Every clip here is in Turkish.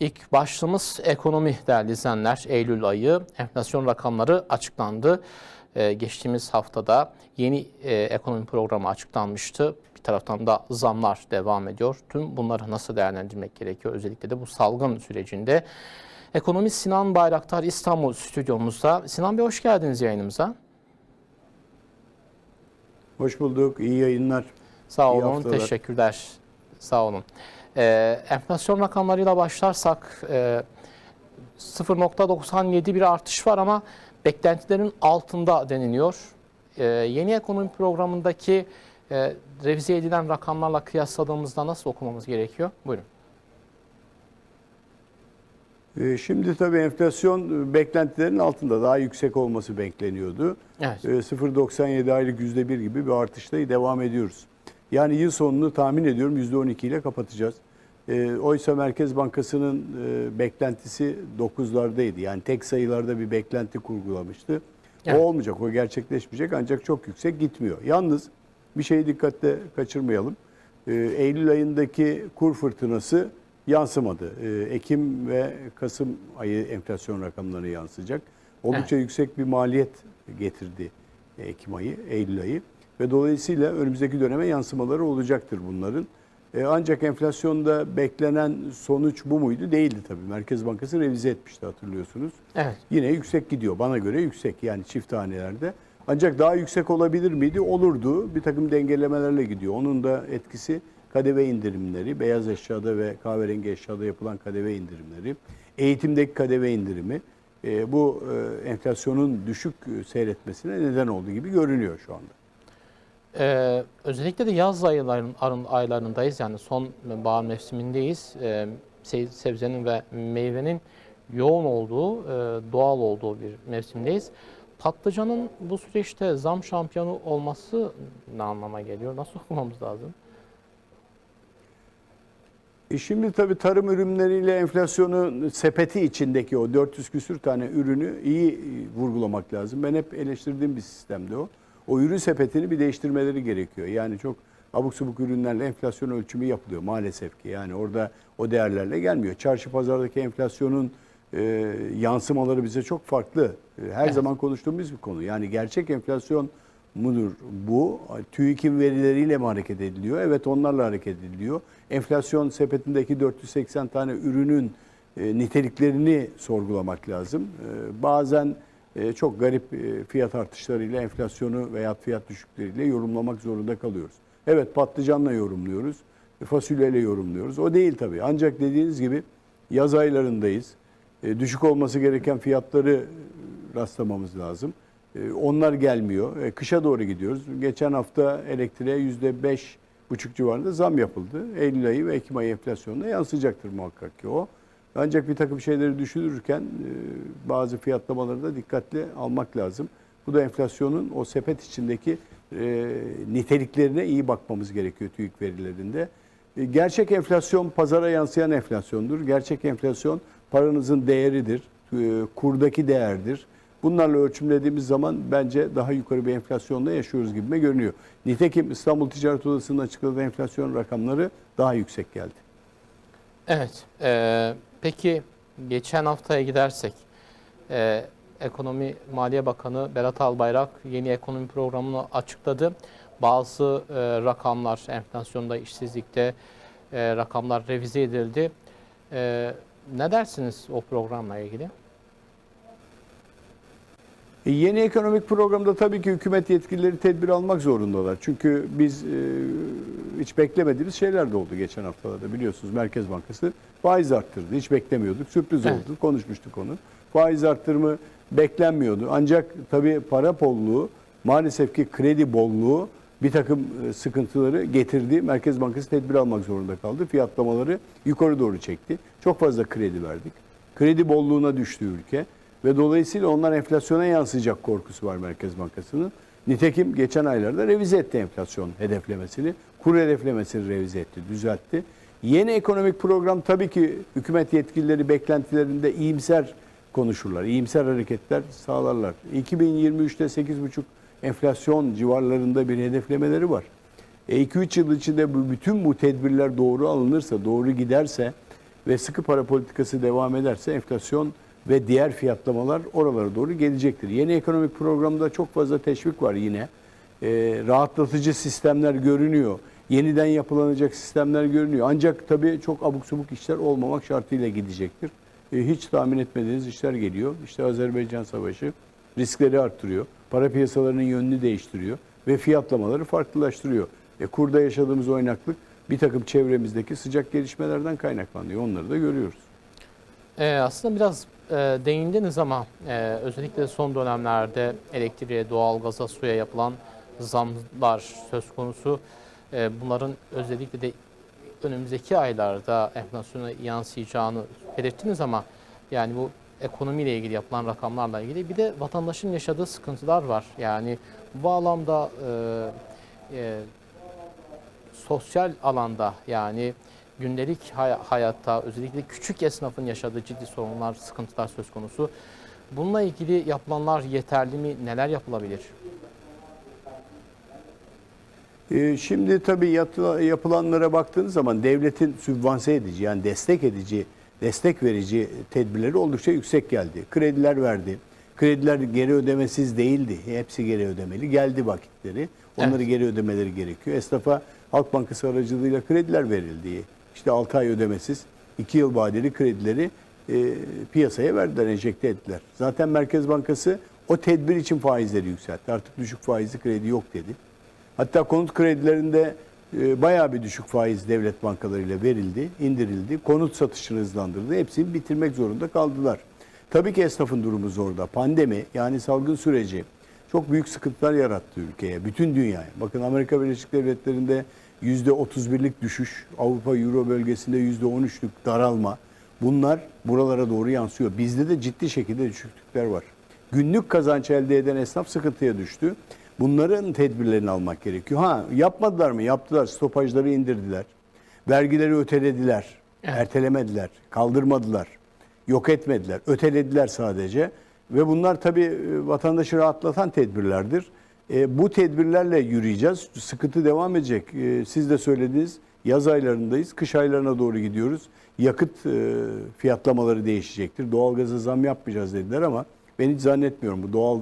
İlk başlığımız ekonomi değerli izleyenler. Eylül ayı enflasyon rakamları açıklandı. Ee, geçtiğimiz haftada yeni e, ekonomi programı açıklanmıştı. Bir taraftan da zamlar devam ediyor. Tüm bunları nasıl değerlendirmek gerekiyor? Özellikle de bu salgın sürecinde. Ekonomist Sinan Bayraktar İstanbul stüdyomuzda. Sinan Bey hoş geldiniz yayınımıza. Hoş bulduk. İyi yayınlar. Sağ İyi olun, haftalar. teşekkürler. Sağ olun. Ee, enflasyon rakamlarıyla başlarsak e, 0.97 bir artış var ama beklentilerin altında deniliyor. Ee, yeni ekonomi programındaki e, revize edilen rakamlarla kıyasladığımızda nasıl okumamız gerekiyor? Buyurun. Ee, Şimdi tabii enflasyon e, beklentilerin altında daha yüksek olması bekleniyordu. Evet. Ee, 0.97 aylık %1 gibi bir artışla devam ediyoruz. Yani yıl sonunu tahmin ediyorum %12 ile kapatacağız. Ee, Oysa Merkez Bankası'nın e, beklentisi 9'lardaydı. Yani tek sayılarda bir beklenti kurgulamıştı. Evet. O olmayacak, o gerçekleşmeyecek ancak çok yüksek gitmiyor. Yalnız bir şeyi dikkatle kaçırmayalım. Ee, Eylül ayındaki kur fırtınası yansımadı. Ee, Ekim ve Kasım ayı enflasyon rakamlarına yansıyacak. Oldukça yüksek bir maliyet getirdi Ekim ayı, Eylül ayı ve dolayısıyla önümüzdeki döneme yansımaları olacaktır bunların. Ee, Ancak enflasyonda beklenen sonuç bu muydu? Değildi tabii. Merkez Bankası revize etmişti hatırlıyorsunuz. Evet. Yine yüksek gidiyor. Bana göre yüksek yani çift hanelerde. Ancak daha yüksek olabilir miydi? Olurdu. Bir takım dengelemelerle gidiyor. Onun da etkisi KDV indirimleri, beyaz eşyada ve kahverengi eşyada yapılan KDV indirimleri, eğitimdeki KDV indirimi e, bu e, enflasyonun düşük e, seyretmesine neden oldu gibi görünüyor şu anda. Ee, özellikle de yaz ayların, arın- aylarındayız yani son bahar mevsimindeyiz. Ee, se- sebzenin ve meyvenin yoğun olduğu, e, doğal olduğu bir mevsimdeyiz. Patlıcanın bu süreçte zam şampiyonu olması ne anlama geliyor? Nasıl okumamız lazım? E şimdi tabii tarım ürünleriyle enflasyonu sepeti içindeki o 400 küsür tane ürünü iyi e, vurgulamak lazım. Ben hep eleştirdiğim bir sistemde o. O ürün sepetini bir değiştirmeleri gerekiyor. Yani çok abuk subuk ürünlerle enflasyon ölçümü yapılıyor maalesef ki. Yani orada o değerlerle gelmiyor. Çarşı pazardaki enflasyonun e, yansımaları bize çok farklı. E, Her Evet. zaman konuştuğumuz bir konu. Yani gerçek enflasyon mudur bu? TÜİK'in verileriyle mi hareket ediliyor? Evet onlarla hareket ediliyor. Enflasyon sepetindeki 480 tane ürünün e, niteliklerini sorgulamak lazım. E, bazen e, çok garip e, fiyat artışlarıyla enflasyonu veya fiyat düşükleriyle yorumlamak zorunda kalıyoruz. Evet patlıcanla yorumluyoruz, fasulyeyle yorumluyoruz. O değil tabii. Ancak dediğiniz gibi yaz aylarındayız. E, düşük olması gereken fiyatları e, rastlamamız lazım. Onlar gelmiyor. Kışa doğru gidiyoruz. Geçen hafta elektriğe yüzde beş buçuk civarında zam yapıldı. Eylül ayı ve Ekim ayı enflasyonuna yansıyacaktır muhakkak ki o. Ancak bir takım şeyleri düşünürken e, bazı fiyatlamaları da dikkatli almak lazım. Bu da enflasyonun o sepet içindeki e, niteliklerine iyi bakmamız gerekiyor TÜİK verilerinde. E, Gerçek enflasyon pazara yansıyan enflasyondur. Gerçek enflasyon paranızın değeridir, kurdaki değerdir. Bunlarla ölçümlediğimiz zaman bence daha yukarı bir enflasyonda yaşıyoruz gibime görünüyor. Nitekim İstanbul Ticaret Odası'nın açıkladığı enflasyon rakamları daha yüksek geldi. Evet. Peki geçen haftaya gidersek e, Ekonomi Maliye Bakanı Berat Albayrak yeni ekonomi programını açıkladı. Bazı e, rakamlar enflasyonda, işsizlikte e, rakamlar revize edildi. E, ne dersiniz o programla ilgili? E, Yeni ekonomik programda tabii ki hükümet yetkilileri tedbir almak zorundalar. Çünkü biz e, hiç beklemediğimiz şeyler de oldu geçen haftalarda biliyorsunuz. Merkez Bankası faiz arttırdı. Hiç beklemiyorduk. Sürpriz Evet. oldu. Konuşmuştuk onu. Faiz arttırımı beklenmiyordu. Ancak tabii para bolluğu, maalesef ki kredi bolluğu bir takım e, sıkıntıları getirdi. Merkez Bankası tedbir almak zorunda kaldı. Fiyatlamaları yukarı doğru çekti. Çok fazla kredi verdik. Kredi bolluğuna düştü ülke. Ve dolayısıyla onlar enflasyona yansıyacak korkusu var Merkez Bankası'nın. Nitekim geçen aylarda revize etti enflasyon hedeflemesini. Kur hedeflemesini revize etti, düzeltti. Yeni ekonomik program tabii ki hükümet yetkilileri beklentilerinde iyimser konuşurlar. iyimser hareketler sağlarlar. 2023'te 8,5 enflasyon civarlarında bir hedeflemeleri var. 2-3 yıl içinde bu, bütün bu tedbirler doğru alınırsa, doğru giderse ve sıkı para politikası devam ederse enflasyon ve diğer fiyatlamalar oralara doğru gelecektir. Yeni ekonomik programda çok fazla teşvik var yine. Ee, rahatlatıcı sistemler görünüyor. Yeniden yapılanacak sistemler görünüyor. Ancak tabii çok abuk subuk işler olmamak şartıyla gidecektir. Ee, hiç tahmin etmediğiniz işler geliyor. İşte Azerbaycan Savaşı riskleri arttırıyor. Para piyasalarının yönünü değiştiriyor ve fiyatlamaları farklılaştırıyor. E, kurda yaşadığımız oynaklık bir takım çevremizdeki sıcak gelişmelerden kaynaklanıyor. Onları da görüyoruz. Ee, aslında biraz e, değindiniz ama e, özellikle son dönemlerde elektriğe, doğalgaza, suya yapılan zamlar söz konusu. E, bunların özellikle de önümüzdeki aylarda enflasyona yansıyacağını belirttiniz ama yani bu ekonomiyle ilgili yapılan rakamlarla ilgili bir de vatandaşın yaşadığı sıkıntılar var. Yani bu alanda e, e, sosyal alanda yani gündelik hay- hayatta özellikle küçük esnafın yaşadığı ciddi sorunlar, sıkıntılar söz konusu. Bununla ilgili yapılanlar yeterli mi? Neler yapılabilir? Ee, Şimdi tabii yapılanlara baktığınız zaman devletin sübvanse edici yani destek edici, destek verici tedbirleri oldukça yüksek geldi. Krediler verdi. Krediler geri ödemesiz değildi. Hepsi geri ödemeli. Geldi vakitleri. Onları Evet. geri ödemeleri gerekiyor. Esnafa Halk Bankası aracılığıyla krediler verildi. İşte 6 ay ödemesiz 2 yıl vadeli kredileri e, piyasaya verdiler, enjekte ettiler. Zaten Merkez Bankası o tedbir için faizleri yükseltti. Artık düşük faizli kredi yok dedi. Hatta konut kredilerinde e, bayağı bir düşük faiz devlet bankalarıyla verildi, indirildi. Konut satışını hızlandırdı. Hepsini bitirmek zorunda kaldılar. Tabii ki esnafın durumu zorda. Pandemi yani salgın süreci çok büyük sıkıntılar yarattı ülkeye, bütün dünyaya. Bakın Amerika Birleşik Devletleri'nde %31'lik düşüş, Avrupa Euro bölgesinde %13'lük daralma. Bunlar buralara doğru yansıyor. Bizde de ciddi şekilde düşüklükler var. Günlük kazanç elde eden esnaf sıkıntıya düştü. Bunların tedbirlerini almak gerekiyor. Ha yapmadılar mı? Yaptılar. Stopajları indirdiler. Vergileri ötelediler. Ertelemediler. Kaldırmadılar. Yok etmediler. Ötelediler sadece. Ve bunlar tabii e, vatandaşı rahatlatan tedbirlerdir. E, bu tedbirlerle yürüyeceğiz. Sıkıntı devam edecek. E, siz de söylediniz. Yaz aylarındayız. Kış aylarına doğru gidiyoruz. Yakıt e, fiyatlamaları değişecektir. Doğalgaza zam yapmayacağız dediler ama ben hiç zannetmiyorum bu doğal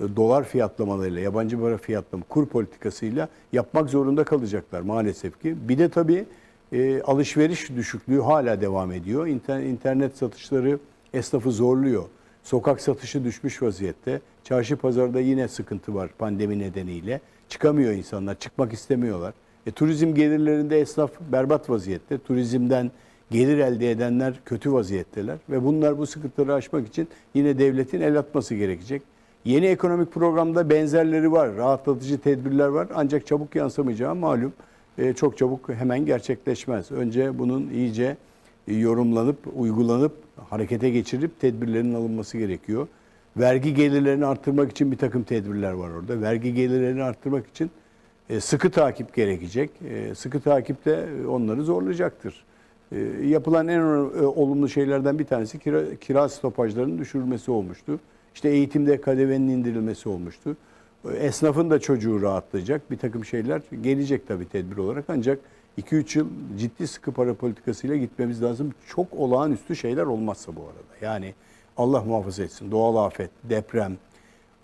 e, dolar fiyatlamalarıyla, yabancı para fiyatlama, kur politikasıyla yapmak zorunda kalacaklar maalesef ki. Bir de tabii e, alışveriş düşüklüğü hala devam ediyor. İnter- internet satışları esnafı zorluyor. Sokak satışı düşmüş vaziyette. Çarşı pazarda yine sıkıntı var pandemi nedeniyle. Çıkamıyor insanlar, çıkmak istemiyorlar. E, turizm gelirlerinde esnaf berbat vaziyette. Turizmden gelir elde edenler kötü vaziyetteler. Ve bunlar bu sıkıntıları aşmak için yine devletin el atması gerekecek. Yeni ekonomik programda benzerleri var, rahatlatıcı tedbirler var ancak çabuk yansımayacağı malum. E, çok çabuk hemen gerçekleşmez. Önce bunun iyice yorumlanıp, uygulanıp, harekete geçirip tedbirlerin alınması gerekiyor. Vergi gelirlerini arttırmak için bir takım tedbirler var orada. Vergi gelirlerini arttırmak için e, sıkı takip gerekecek. E, Sıkı takip de onları zorlayacaktır. E, Yapılan en e, olumlu şeylerden bir tanesi kira, kira stopajlarının düşürülmesi olmuştu. İşte eğitimde KDV'nin indirilmesi olmuştu. E, Esnafın da çocuğu rahatlayacak bir takım şeyler gelecek tabii tedbir olarak ancak 2-3 yıl ciddi sıkı para politikasıyla gitmemiz lazım. Çok olağanüstü şeyler olmazsa bu arada. Yani Allah muhafaza etsin doğal afet, deprem,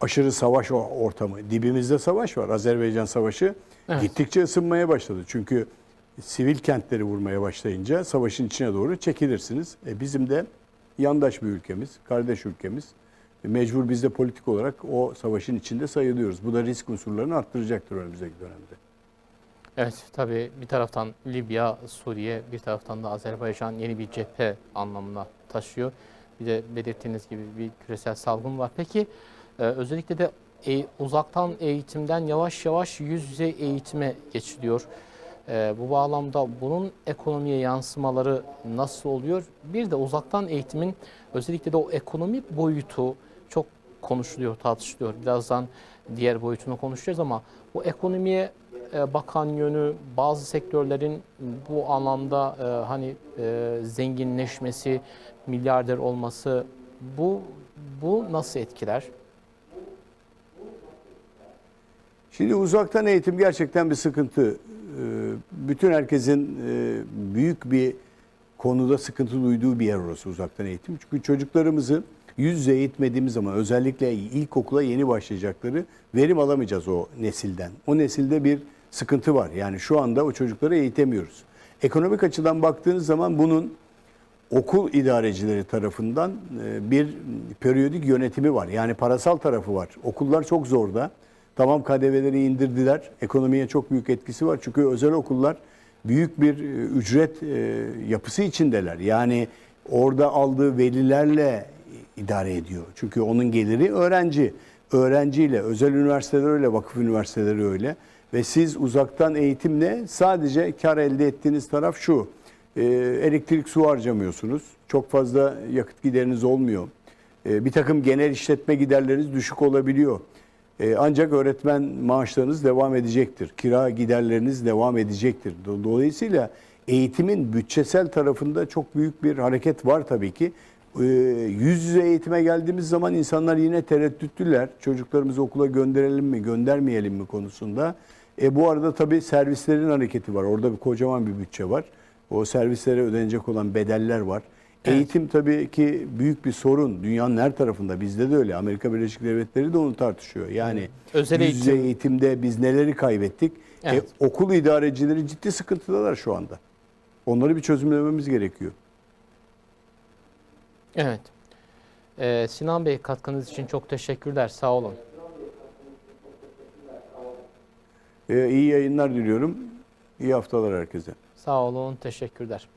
aşırı savaş ortamı. Dibimizde savaş var. Azerbaycan Savaşı Evet. gittikçe ısınmaya başladı. Çünkü sivil kentleri vurmaya başlayınca savaşın içine doğru çekilirsiniz. E bizim de yandaş bir ülkemiz, kardeş ülkemiz. E mecbur biz de politik olarak o savaşın içinde sayılıyoruz. Bu da risk unsurlarını arttıracaktır önümüzdeki dönemde. Evet tabii bir taraftan Libya, Suriye, bir taraftan da Azerbaycan yeni bir cephe anlamına taşıyor. Bir de belirttiğiniz gibi bir küresel salgın var. Peki e, özellikle de e, uzaktan eğitimden yavaş yavaş yüz yüze eğitime geçiliyor. E, bu bağlamda bunun ekonomiye yansımaları nasıl oluyor? Bir de uzaktan eğitimin özellikle de o ekonomi boyutu çok konuşuluyor, tartışılıyor. Birazdan diğer boyutunu konuşacağız ama bu ekonomiye bakan yönü bazı sektörlerin bu anlamda e, hani e, zenginleşmesi, milyarder olması bu bu nasıl etkiler? Şimdi uzaktan eğitim gerçekten bir sıkıntı. Bütün herkesin e, büyük bir konuda sıkıntı duyduğu bir yer orası uzaktan eğitim. Çünkü çocuklarımızı yüz yüze eğitmediğimiz zaman özellikle ilkokula yeni başlayacakları verim alamayacağız o nesilden. O nesilde bir sıkıntı var. Yani şu anda o çocukları eğitemiyoruz. Ekonomik açıdan baktığınız zaman bunun okul idarecileri tarafından e, bir periyodik yönetimi var. Yani parasal tarafı var. Okullar çok zorda. Tamam KDV'leri indirdiler. Ekonomiye çok büyük etkisi var. Çünkü özel okullar büyük bir e, ücret e, yapısı içindeler. Yani orada aldığı velilerle idare ediyor. Çünkü onun geliri öğrenci. Öğrenciyle, özel üniversiteler öyle, vakıf üniversiteleri öyle. Ve siz uzaktan eğitimle sadece kar elde ettiğiniz taraf şu. E, elektrik su harcamıyorsunuz. Çok fazla yakıt gideriniz olmuyor. E, bir takım genel işletme giderleriniz düşük olabiliyor. E, ancak öğretmen maaşlarınız devam edecektir. Kira giderleriniz devam edecektir. Do- Dolayısıyla eğitimin bütçesel tarafında çok büyük bir hareket var tabii ki. E, yüz yüze eğitime geldiğimiz zaman insanlar yine tereddütlüler. Çocuklarımızı okula gönderelim mi, göndermeyelim mi konusunda. E, bu arada tabii servislerin hareketi var. Orada bir kocaman bir bütçe var. O servislere ödenecek olan bedeller var. Eğitim tabii ki büyük bir sorun. Dünyanın her tarafında bizde de öyle. Amerika Birleşik Devletleri de onu tartışıyor. Yani Özel yüz eğitim- eğitimde biz neleri kaybettik? E, Evet. okul idarecileri ciddi sıkıntıdalar şu anda. Onları bir çözümlememiz gerekiyor. Evet. Ee, Sinan Bey katkınız için çok teşekkürler. Sağ olun. E, iyi yayınlar diliyorum. İyi haftalar herkese. Sağ olun. Teşekkürler.